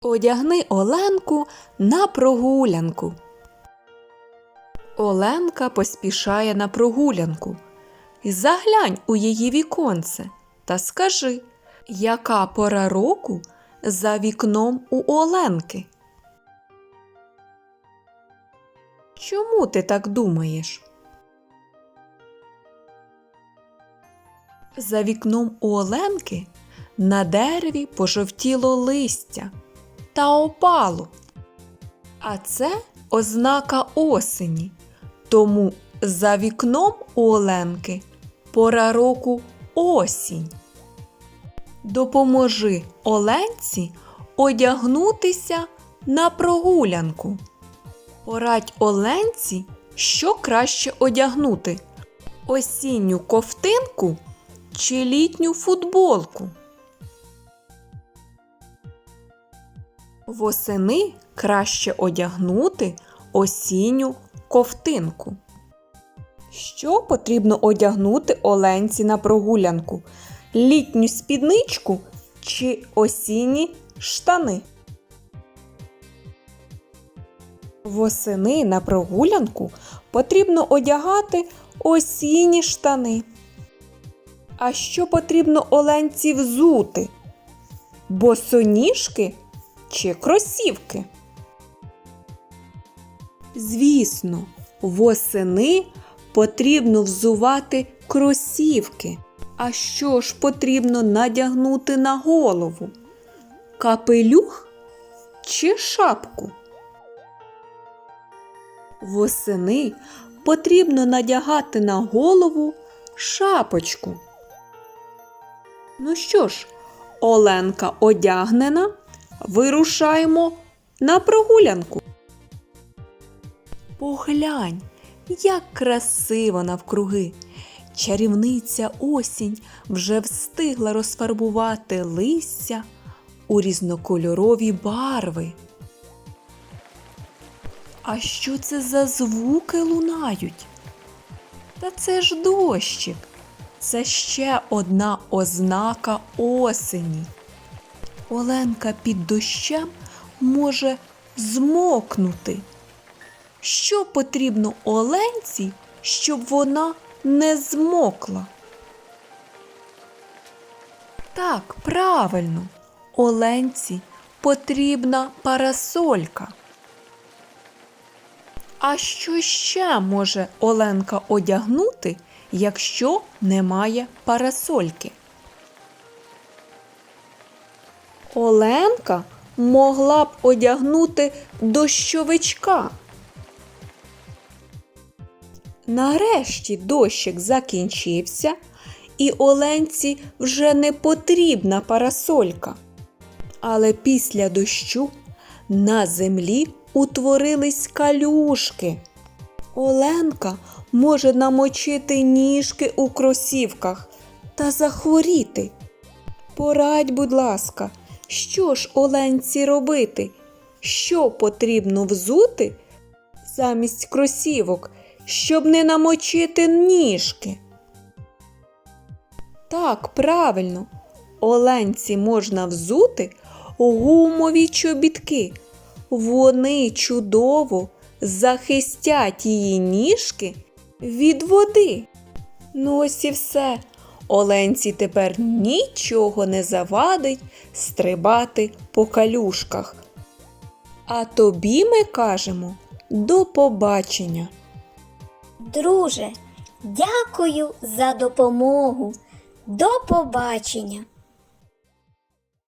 Одягни Оленку на прогулянку. Оленка поспішає на прогулянку. Заглянь у її віконце та скажи, яка пора року за вікном у Оленки? Чому ти так думаєш? За вікном у Оленки на дереві пожовтіло листя та опало. А це ознака осені. Тому за вікном у Оленки пора року осінь. Допоможи Оленці одягнутися на прогулянку. Порадь Оленці, що краще одягнути: осінню ковтинку чи літню футболку. Восени краще одягнути осінню ковтинку. Що потрібно одягнути Оленці на прогулянку? Літню спідничку чи осінні штани? Восени на прогулянку потрібно одягати осінні штани. А що потрібно Оленці взути? Босоніжки чи кросівки? Звісно, восени потрібно взувати кросівки. А що ж потрібно надягнути на голову? Капелюх чи шапку? Восени потрібно надягати на голову шапочку. Ну що ж, Оленка одягнена, вирушаємо на прогулянку. Поглянь, як красиво навкруги. Чарівниця осінь вже встигла розфарбувати листя у різнокольорові барви. А що це за звуки лунають? Та це ж дощик. Це ще одна ознака осені. Оленка під дощем може змокнути. Що потрібно Оленці, щоб вона не змокла? Так, правильно, Оленці потрібна парасолька. А що ще може Оленка одягнути, якщо немає парасольки? Оленка могла б одягнути дощовичка. Нарешті дощик закінчився, і Оленці вже не потрібна парасолька. Але після дощу на землі утворились калюшки. Оленка може намочити ніжки у кросівках та захворіти. Порадь, будь ласка, що ж Оленці робити? Що потрібно взути замість кросівок, щоб не намочити ніжки? Так, правильно, Оленці можна взути гумові чобітки. Вони чудово захистять її ніжки від води. Ну ось і все. Оленці тепер нічого не завадить стрибати по калюшках. А тобі ми кажемо до побачення. Друже, дякую за допомогу. До побачення!